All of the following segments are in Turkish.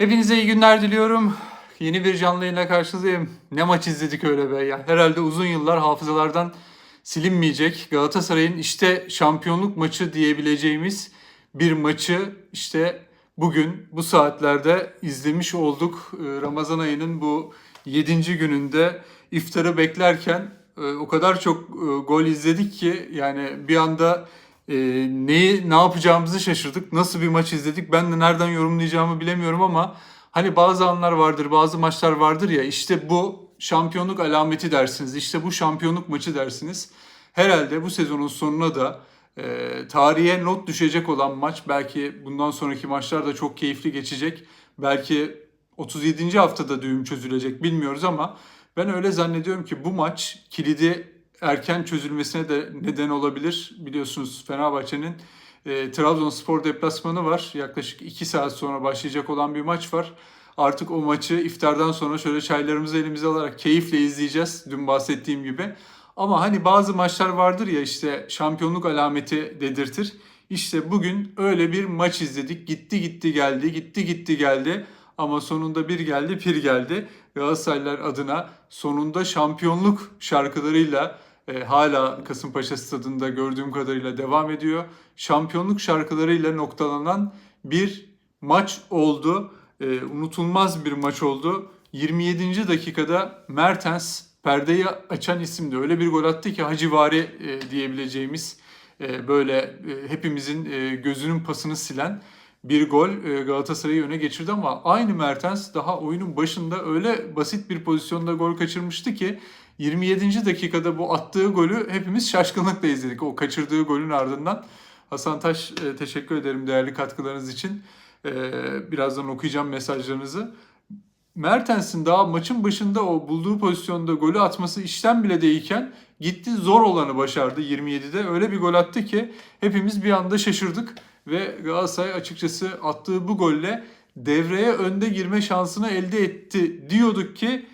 Hepinize iyi günler diliyorum. Yeni bir canlı yayınla karşınızdayım. Ne maç izledik öyle be ya. Herhalde uzun yıllar hafızalardan silinmeyecek. Galatasaray'ın işte şampiyonluk maçı diyebileceğimiz bir maçı işte bugün bu saatlerde izlemiş olduk. Ee, Ramazan ayının bu 7. gününde iftarı beklerken e, o kadar çok e, gol izledik ki yani bir anda e, neyi ne yapacağımızı şaşırdık. Nasıl bir maç izledik ben de nereden yorumlayacağımı bilemiyorum ama hani bazı anlar vardır, bazı maçlar vardır ya işte bu şampiyonluk alameti dersiniz. İşte bu şampiyonluk maçı dersiniz. Herhalde bu sezonun sonuna da e, tarihe not düşecek olan maç belki bundan sonraki maçlar da çok keyifli geçecek. Belki 37. haftada düğüm çözülecek bilmiyoruz ama ben öyle zannediyorum ki bu maç kilidi erken çözülmesine de neden olabilir. Biliyorsunuz Fenerbahçe'nin e, Trabzonspor deplasmanı var. Yaklaşık 2 saat sonra başlayacak olan bir maç var. Artık o maçı iftardan sonra şöyle çaylarımızı elimize alarak keyifle izleyeceğiz. Dün bahsettiğim gibi. Ama hani bazı maçlar vardır ya işte şampiyonluk alameti dedirtir. İşte bugün öyle bir maç izledik. Gitti gitti geldi, gitti gitti geldi. Ama sonunda bir geldi, pir geldi. Galatasaraylılar adına sonunda şampiyonluk şarkılarıyla e, hala Kasımpaşa stadında gördüğüm kadarıyla devam ediyor. Şampiyonluk şarkılarıyla noktalanan bir maç oldu. E, unutulmaz bir maç oldu. 27. dakikada Mertens perdeyi açan isimdi. Öyle bir gol attı ki Hacivari e, diyebileceğimiz e, böyle e, hepimizin e, gözünün pasını silen bir gol e, Galatasaray'ı öne geçirdi ama aynı Mertens daha oyunun başında öyle basit bir pozisyonda gol kaçırmıştı ki 27. dakikada bu attığı golü hepimiz şaşkınlıkla izledik. O kaçırdığı golün ardından. Hasan Taş e, teşekkür ederim değerli katkılarınız için. E, birazdan okuyacağım mesajlarınızı. Mertens'in daha maçın başında o bulduğu pozisyonda golü atması işten bile değilken gitti zor olanı başardı 27'de. Öyle bir gol attı ki hepimiz bir anda şaşırdık ve Galatasaray açıkçası attığı bu golle devreye önde girme şansını elde etti diyorduk ki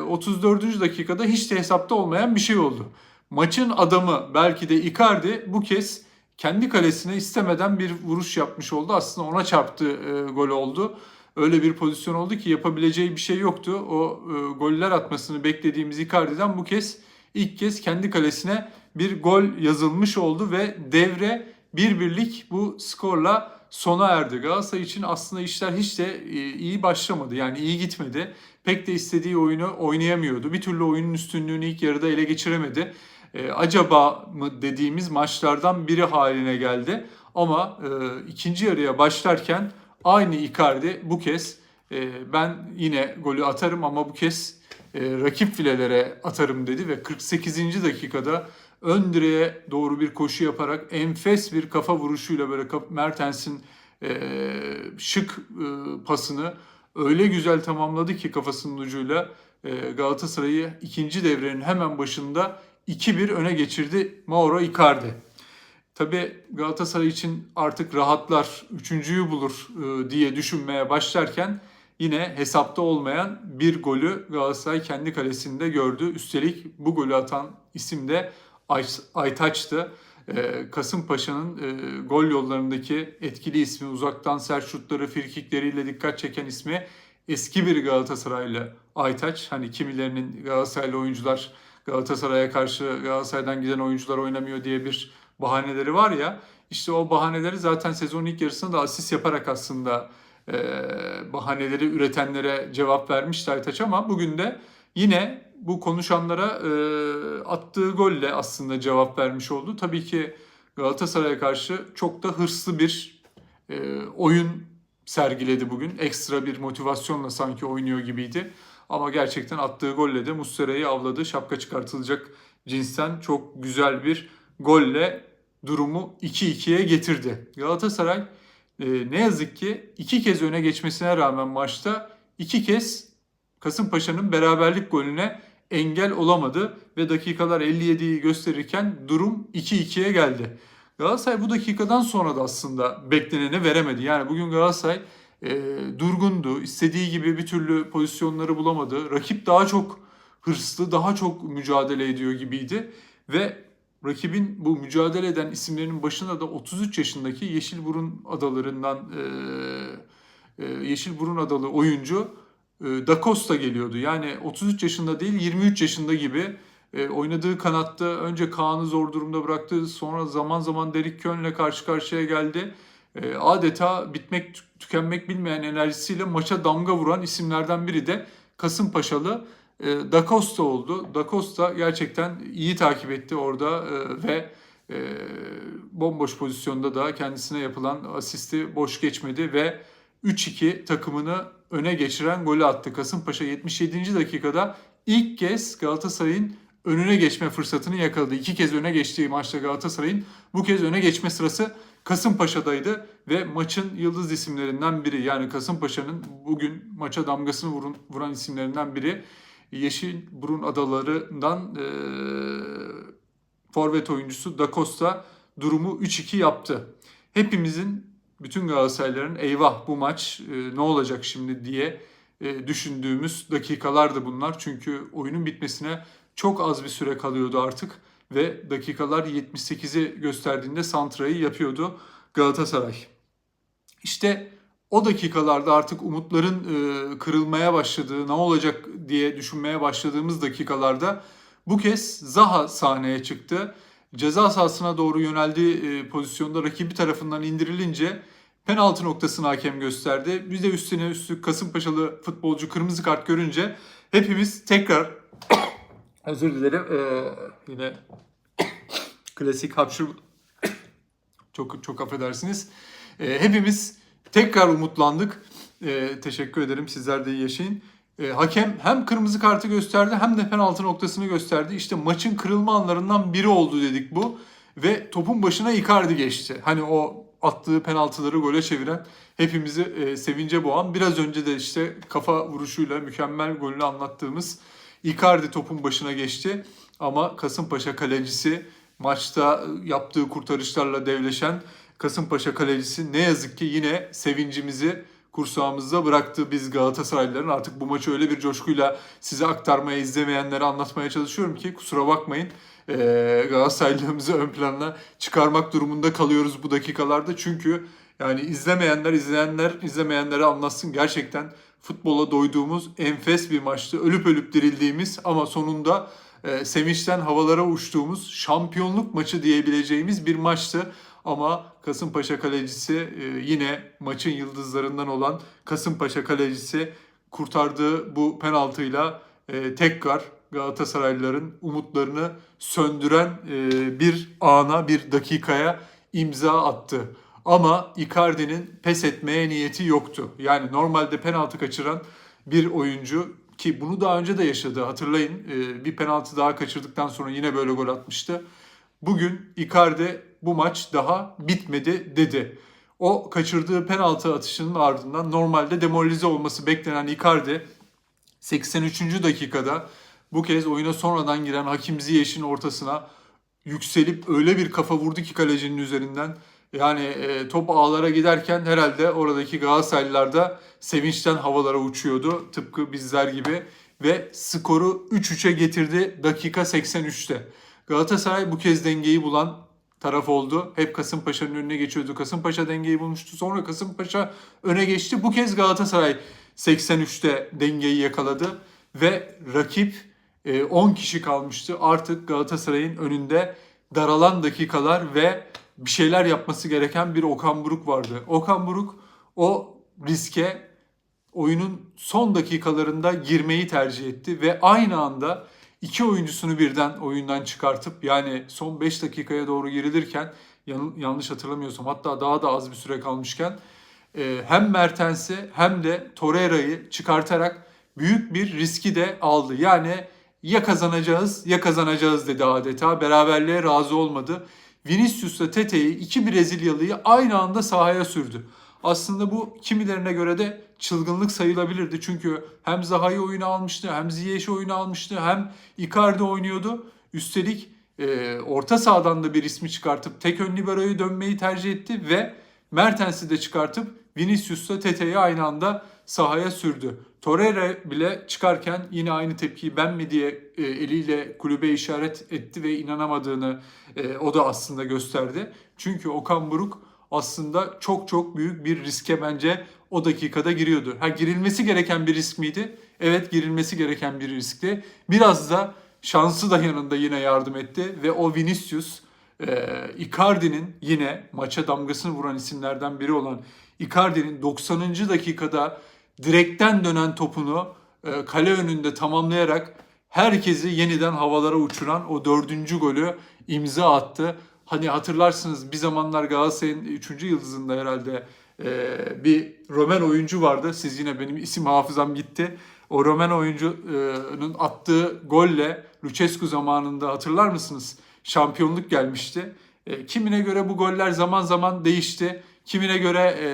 34. dakikada hiç de hesapta olmayan bir şey oldu. Maçın adamı belki de Icardi bu kez kendi kalesine istemeden bir vuruş yapmış oldu. Aslında ona çarptı e, gol oldu. Öyle bir pozisyon oldu ki yapabileceği bir şey yoktu. O e, goller atmasını beklediğimiz Icardi'den bu kez ilk kez kendi kalesine bir gol yazılmış oldu ve devre bir birlik bu skorla sona erdi. Galatasaray için aslında işler hiç de e, iyi başlamadı. Yani iyi gitmedi. Pek de istediği oyunu oynayamıyordu. Bir türlü oyunun üstünlüğünü ilk yarıda ele geçiremedi. E, acaba mı dediğimiz maçlardan biri haline geldi. Ama e, ikinci yarıya başlarken aynı Icardi bu kez e, ben yine golü atarım ama bu kez e, rakip filelere atarım dedi ve 48. dakikada ön direğe doğru bir koşu yaparak enfes bir kafa vuruşuyla böyle Mertens'in e, şık e, pasını öyle güzel tamamladı ki kafasının ucuyla e, Galatasaray'ı ikinci devrenin hemen başında 2-1 öne geçirdi Mauro Icardi. Tabii Galatasaray için artık rahatlar, üçüncüyü bulur e, diye düşünmeye başlarken yine hesapta olmayan bir golü Galatasaray kendi kalesinde gördü. Üstelik bu golü atan isim de Ay- Aytaç'tı. E, Kasımpaşa'nın e, gol yollarındaki etkili ismi, uzaktan sert şutları, firkikleriyle dikkat çeken ismi eski bir Galatasaraylı Aytaç. Hani kimilerinin Galatasaraylı oyuncular Galatasaray'a karşı Galatasaray'dan giden oyuncular oynamıyor diye bir bahaneleri var ya. İşte o bahaneleri zaten sezonun ilk yarısında da asist yaparak aslında e, bahaneleri üretenlere cevap vermişti Aytaç ama bugün de yine bu konuşanlara e, attığı golle aslında cevap vermiş oldu. Tabii ki Galatasaray'a karşı çok da hırslı bir e, oyun sergiledi bugün. Ekstra bir motivasyonla sanki oynuyor gibiydi. Ama gerçekten attığı golle de Muslera'yı avladı. Şapka çıkartılacak cinsten çok güzel bir golle durumu 2-2'ye getirdi. Galatasaray e, ne yazık ki iki kez öne geçmesine rağmen maçta iki kez Kasımpaşa'nın beraberlik golüne engel olamadı ve dakikalar 57'yi gösterirken durum 2-2'ye geldi. Galatasaray bu dakikadan sonra da aslında bekleneni veremedi. Yani bugün Galatasaray e, durgundu, istediği gibi bir türlü pozisyonları bulamadı. Rakip daha çok hırslı, daha çok mücadele ediyor gibiydi ve rakibin bu mücadele eden isimlerinin başında da 33 yaşındaki Yeşilburun adalarından e, e, yeşil burun adalı oyuncu Da Costa geliyordu. Yani 33 yaşında değil 23 yaşında gibi e, oynadığı kanatta önce Kaan'ı zor durumda bıraktı. Sonra zaman zaman Derek Köln'le karşı karşıya geldi. E, adeta bitmek tü- tükenmek bilmeyen enerjisiyle maça damga vuran isimlerden biri de Kasımpaşalı e, Da Costa oldu. Da Costa gerçekten iyi takip etti orada e, ve e, bomboş pozisyonda da kendisine yapılan asisti boş geçmedi ve 3-2 takımını öne geçiren golü attı. Kasımpaşa 77. dakikada ilk kez Galatasaray'ın önüne geçme fırsatını yakaladı. İki kez öne geçtiği maçta Galatasaray'ın bu kez öne geçme sırası Kasımpaşa'daydı ve maçın yıldız isimlerinden biri yani Kasımpaşa'nın bugün maça damgasını vurun, vuran isimlerinden biri Yeşil Burun Adaları'ndan eee forvet oyuncusu Da Costa durumu 3-2 yaptı. Hepimizin bütün Galatasaraylıların eyvah bu maç e, ne olacak şimdi diye e, düşündüğümüz dakikalardı bunlar. Çünkü oyunun bitmesine çok az bir süre kalıyordu artık ve dakikalar 78'i gösterdiğinde santrayı yapıyordu Galatasaray. İşte o dakikalarda artık umutların e, kırılmaya başladığı, ne olacak diye düşünmeye başladığımız dakikalarda bu kez Zaha sahneye çıktı. Ceza sahasına doğru yöneldiği e, pozisyonda rakibi tarafından indirilince penaltı noktasını hakem gösterdi. Biz de üstüne üstlük Kasımpaşalı futbolcu kırmızı kart görünce hepimiz tekrar özür dilerim e, yine klasik hapşır çok çok affedersiniz. E, hepimiz tekrar umutlandık. E, teşekkür ederim. Sizler de yaşayın. E, hakem hem kırmızı kartı gösterdi hem de penaltı noktasını gösterdi. İşte maçın kırılma anlarından biri oldu dedik bu. Ve topun başına Icardi geçti. Hani o attığı penaltıları gole çeviren hepimizi e, sevince boğan. Biraz önce de işte kafa vuruşuyla mükemmel golünü anlattığımız Icardi topun başına geçti. Ama Kasımpaşa kalecisi maçta yaptığı kurtarışlarla devleşen Kasımpaşa kalecisi ne yazık ki yine sevincimizi kursağımızda bıraktı biz Galatasaraylıların. Artık bu maçı öyle bir coşkuyla size aktarmaya, izlemeyenlere anlatmaya çalışıyorum ki kusura bakmayın. Ee, Galatasaraylığımızı ön plana çıkarmak durumunda kalıyoruz bu dakikalarda. Çünkü yani izlemeyenler, izleyenler, izlemeyenlere anlatsın. Gerçekten futbola doyduğumuz enfes bir maçtı. Ölüp ölüp dirildiğimiz ama sonunda e, sevinçten havalara uçtuğumuz şampiyonluk maçı diyebileceğimiz bir maçtı. Ama Kasımpaşa kalecisi e, yine maçın yıldızlarından olan Kasımpaşa kalecisi kurtardığı bu penaltıyla e, tekrar Galatasaraylıların umutlarını söndüren e, bir ana, bir dakikaya imza attı. Ama Icardi'nin pes etmeye niyeti yoktu. Yani normalde penaltı kaçıran bir oyuncu ki bunu daha önce de yaşadı hatırlayın. Bir penaltı daha kaçırdıktan sonra yine böyle gol atmıştı. Bugün Icardi bu maç daha bitmedi dedi. O kaçırdığı penaltı atışının ardından normalde demoralize olması beklenen Icardi 83. dakikada bu kez oyuna sonradan giren Hakim Ziyech'in ortasına yükselip öyle bir kafa vurdu ki kalecinin üzerinden. Yani e, top ağlara giderken herhalde oradaki Galatasaraylılar da sevinçten havalara uçuyordu. Tıpkı bizler gibi. Ve skoru 3-3'e getirdi dakika 83'te. Galatasaray bu kez dengeyi bulan taraf oldu. Hep Kasımpaşa'nın önüne geçiyordu. Kasımpaşa dengeyi bulmuştu. Sonra Kasımpaşa öne geçti. Bu kez Galatasaray 83'te dengeyi yakaladı. Ve rakip e, 10 kişi kalmıştı. Artık Galatasaray'ın önünde daralan dakikalar ve bir şeyler yapması gereken bir Okan Buruk vardı. Okan Buruk o riske oyunun son dakikalarında girmeyi tercih etti ve aynı anda iki oyuncusunu birden oyundan çıkartıp yani son 5 dakikaya doğru girilirken yan- yanlış hatırlamıyorsam hatta daha da az bir süre kalmışken e, hem Mertens'i hem de Torreira'yı çıkartarak büyük bir riski de aldı. Yani ya kazanacağız ya kazanacağız dedi adeta. Beraberliğe razı olmadı. Vinicius'la Tete'yi iki Brezilyalıyı aynı anda sahaya sürdü. Aslında bu kimilerine göre de çılgınlık sayılabilirdi. Çünkü hem Zaha'yı oyuna almıştı, hem Ziyech'i oyuna almıştı, hem Icardi oynuyordu. Üstelik e, orta sahadan da bir ismi çıkartıp tek ön libero'yu dönmeyi tercih etti ve Mertens'i de çıkartıp Vinicius'la Tete'yi aynı anda sahaya sürdü. Torreira bile çıkarken yine aynı tepkiyi ben mi diye e, eliyle kulübe işaret etti ve inanamadığını e, o da aslında gösterdi. Çünkü Okan Buruk aslında çok çok büyük bir riske bence o dakikada giriyordu. Ha girilmesi gereken bir risk miydi? Evet girilmesi gereken bir riskti. Biraz da şansı da yanında yine yardım etti ve o Vinicius e, Icardi'nin yine maça damgasını vuran isimlerden biri olan Icardi'nin 90. dakikada direkten dönen topunu e, kale önünde tamamlayarak herkesi yeniden havalara uçuran o dördüncü golü imza attı. Hani hatırlarsınız bir zamanlar Galatasaray'ın 3. yıldızında herhalde e, bir Romen oyuncu vardı. Siz yine benim isim hafızam gitti. O Romen oyuncunun attığı golle Lucescu zamanında hatırlar mısınız? Şampiyonluk gelmişti. E, kimine göre bu goller zaman zaman değişti. Kimine göre e,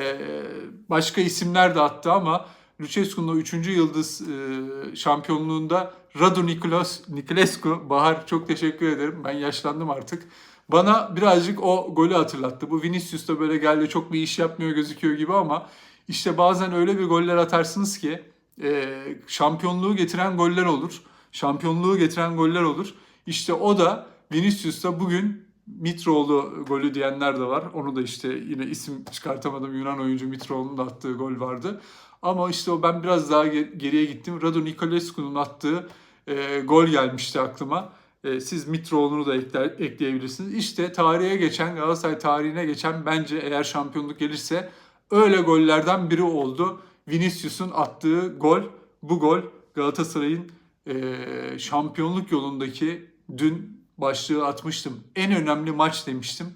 başka isimler de attı ama Lucescu'nun o 3. yıldız e, şampiyonluğunda Radu Nicolas, Niculescu, Bahar çok teşekkür ederim. Ben yaşlandım artık. Bana birazcık o golü hatırlattı. Bu Vinicius da böyle geldi çok bir iş yapmıyor gözüküyor gibi ama işte bazen öyle bir goller atarsınız ki e, şampiyonluğu getiren goller olur. Şampiyonluğu getiren goller olur. İşte o da Vinicius'ta bugün Mitroğlu golü diyenler de var. Onu da işte yine isim çıkartamadım Yunan oyuncu Mitroğlu'nun da attığı gol vardı. Ama işte o ben biraz daha ge- geriye gittim. Radu Niculescu'nun attığı e, gol gelmişti aklıma. E, siz Mitroğlu'nu da ekleyebilirsiniz. İşte tarihe geçen, Galatasaray tarihine geçen bence eğer şampiyonluk gelirse öyle gollerden biri oldu. Vinicius'un attığı gol, bu gol Galatasaray'ın e, şampiyonluk yolundaki dün başlığı atmıştım. En önemli maç demiştim.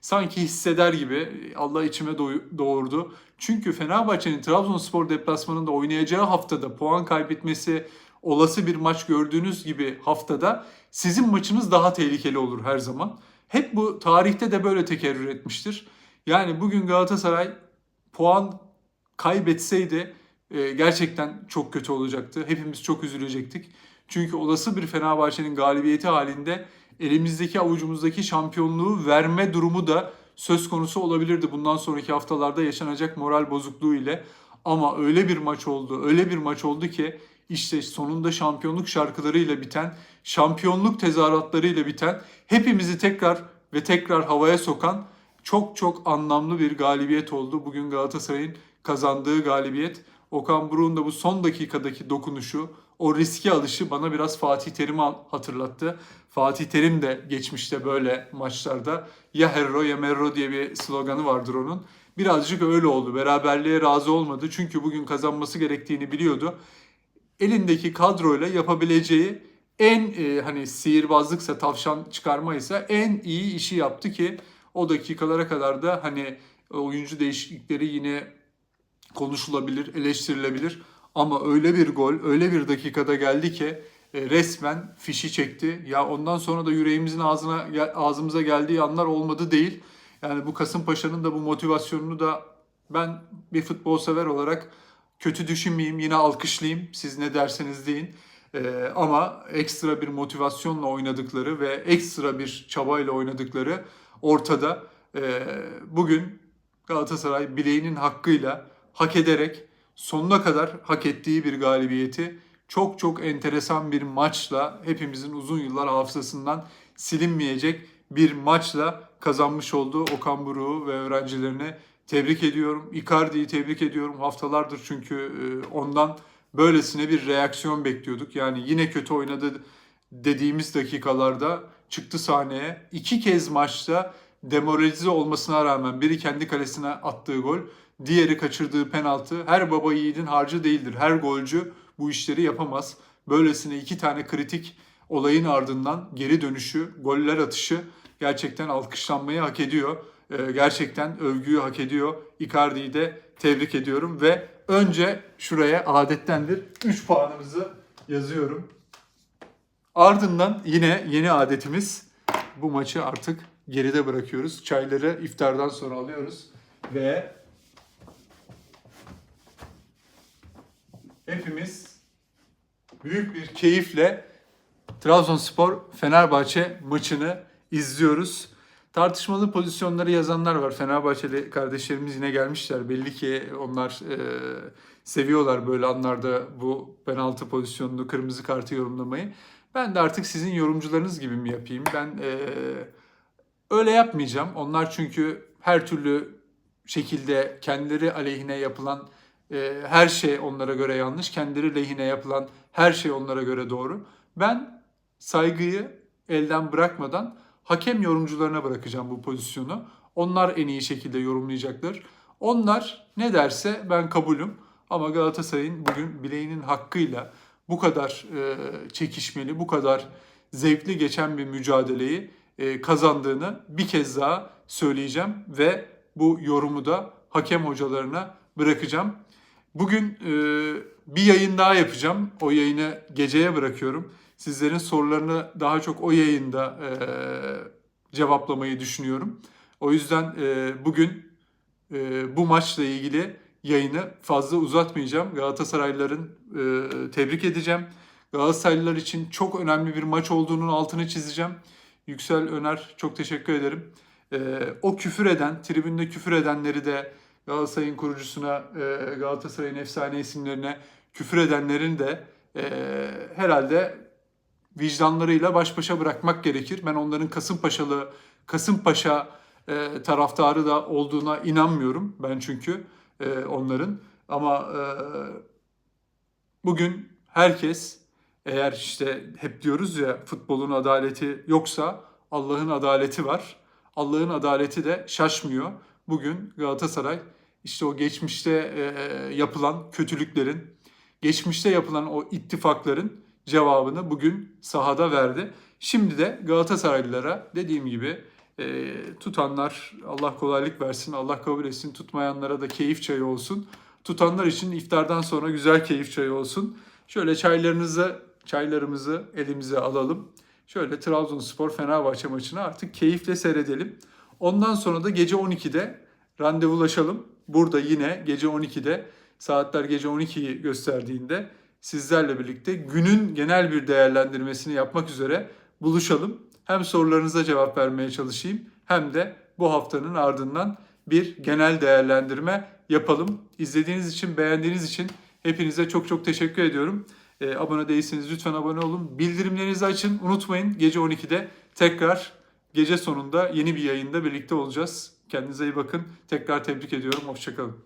Sanki hisseder gibi Allah içime doğurdu. Çünkü Fenerbahçe'nin Trabzonspor deplasmanında oynayacağı haftada puan kaybetmesi olası bir maç gördüğünüz gibi haftada sizin maçınız daha tehlikeli olur her zaman. Hep bu tarihte de böyle tekerrür etmiştir. Yani bugün Galatasaray puan kaybetseydi e, gerçekten çok kötü olacaktı. Hepimiz çok üzülecektik. Çünkü olası bir Fenerbahçe'nin galibiyeti halinde elimizdeki avucumuzdaki şampiyonluğu verme durumu da söz konusu olabilirdi bundan sonraki haftalarda yaşanacak moral bozukluğu ile. Ama öyle bir maç oldu, öyle bir maç oldu ki işte sonunda şampiyonluk şarkılarıyla biten, şampiyonluk tezahüratlarıyla biten, hepimizi tekrar ve tekrar havaya sokan çok çok anlamlı bir galibiyet oldu. Bugün Galatasaray'ın kazandığı galibiyet. Okan Buruk'un da bu son dakikadaki dokunuşu, o riski alışı bana biraz Fatih Terim'i hatırlattı. Fatih Terim de geçmişte böyle maçlarda ya herro ya merro diye bir sloganı vardır onun. Birazcık öyle oldu. Beraberliğe razı olmadı. Çünkü bugün kazanması gerektiğini biliyordu. Elindeki kadroyla yapabileceği en e, hani sihirbazlıksa tavşan çıkarmaysa en iyi işi yaptı ki o dakikalara kadar da hani oyuncu değişiklikleri yine konuşulabilir, eleştirilebilir. Ama öyle bir gol, öyle bir dakikada geldi ki e, resmen fişi çekti. Ya ondan sonra da yüreğimizin ağzına ağzımıza geldiği anlar olmadı değil. Yani bu Kasımpaşa'nın da bu motivasyonunu da ben bir futbol sever olarak kötü düşünmeyeyim, yine alkışlayayım. Siz ne derseniz deyin. E, ama ekstra bir motivasyonla oynadıkları ve ekstra bir çabayla oynadıkları ortada. E, bugün Galatasaray bileğinin hakkıyla hak ederek sonuna kadar hak ettiği bir galibiyeti çok çok enteresan bir maçla hepimizin uzun yıllar hafızasından silinmeyecek bir maçla kazanmış olduğu Okan Buruk'u ve öğrencilerini tebrik ediyorum. Icardi'yi tebrik ediyorum. Haftalardır çünkü e, ondan böylesine bir reaksiyon bekliyorduk. Yani yine kötü oynadı dediğimiz dakikalarda çıktı sahneye. İki kez maçta demoralize olmasına rağmen biri kendi kalesine attığı gol, diğeri kaçırdığı penaltı. Her baba yiğidin harcı değildir. Her golcü bu işleri yapamaz. Böylesine iki tane kritik olayın ardından geri dönüşü, goller atışı gerçekten alkışlanmayı hak ediyor. Ee, gerçekten övgüyü hak ediyor. Icardi'yi de tebrik ediyorum ve önce şuraya adettendir 3 puanımızı yazıyorum. Ardından yine yeni adetimiz bu maçı artık geride bırakıyoruz. Çayları iftardan sonra alıyoruz ve hepimiz büyük bir keyifle Trabzonspor Fenerbahçe maçını izliyoruz. Tartışmalı pozisyonları yazanlar var. Fenerbahçeli kardeşlerimiz yine gelmişler. Belli ki onlar e, seviyorlar böyle anlarda bu penaltı pozisyonunu, kırmızı kartı yorumlamayı. Ben de artık sizin yorumcularınız gibi mi yapayım? Ben e, öyle yapmayacağım. Onlar çünkü her türlü şekilde kendileri aleyhine yapılan e, her şey onlara göre yanlış, kendileri lehine yapılan her şey onlara göre doğru. Ben saygıyı elden bırakmadan hakem yorumcularına bırakacağım bu pozisyonu. Onlar en iyi şekilde yorumlayacaklar. Onlar ne derse ben kabulüm. Ama Galatasaray'ın bugün bileğinin hakkıyla bu kadar e, çekişmeli, bu kadar zevkli geçen bir mücadeleyi e, kazandığını bir kez daha söyleyeceğim ve bu yorumu da hakem hocalarına bırakacağım. Bugün e, bir yayın daha yapacağım. O yayını geceye bırakıyorum. Sizlerin sorularını daha çok o yayında e, cevaplamayı düşünüyorum. O yüzden e, bugün e, bu maçla ilgili yayını fazla uzatmayacağım. Galatasaraylıların e, tebrik edeceğim. Galatasaraylılar için çok önemli bir maç olduğunun altını çizeceğim. Yüksel Öner çok teşekkür ederim. E, o küfür eden, tribünde küfür edenleri de Galatasaray'ın kurucusuna, e, Galatasaray'ın efsane isimlerine küfür edenlerin de e, herhalde vicdanlarıyla baş başa bırakmak gerekir. Ben onların Kasımpaşalı, Kasımpaşa e, taraftarı da olduğuna inanmıyorum. Ben çünkü e, onların. Ama e, bugün herkes eğer işte hep diyoruz ya futbolun adaleti yoksa Allah'ın adaleti var. Allah'ın adaleti de şaşmıyor. Bugün Galatasaray işte o geçmişte e, yapılan kötülüklerin, geçmişte yapılan o ittifakların cevabını bugün sahada verdi. Şimdi de Galatasaraylılara dediğim gibi e, tutanlar Allah kolaylık versin, Allah kabul etsin. Tutmayanlara da keyif çayı olsun. Tutanlar için iftardan sonra güzel keyif çayı olsun. Şöyle çaylarınızı, çaylarımızı elimize alalım. Şöyle Trabzonspor Fenerbahçe maçını artık keyifle seyredelim. Ondan sonra da gece 12'de randevulaşalım. Burada yine gece 12'de saatler gece 12'yi gösterdiğinde sizlerle birlikte günün genel bir değerlendirmesini yapmak üzere buluşalım. Hem sorularınıza cevap vermeye çalışayım hem de bu haftanın ardından bir genel değerlendirme yapalım. İzlediğiniz için, beğendiğiniz için hepinize çok çok teşekkür ediyorum. Ee, abone değilseniz lütfen abone olun. Bildirimlerinizi açın. Unutmayın gece 12'de tekrar gece sonunda yeni bir yayında birlikte olacağız. Kendinize iyi bakın. Tekrar tebrik ediyorum. Hoşçakalın.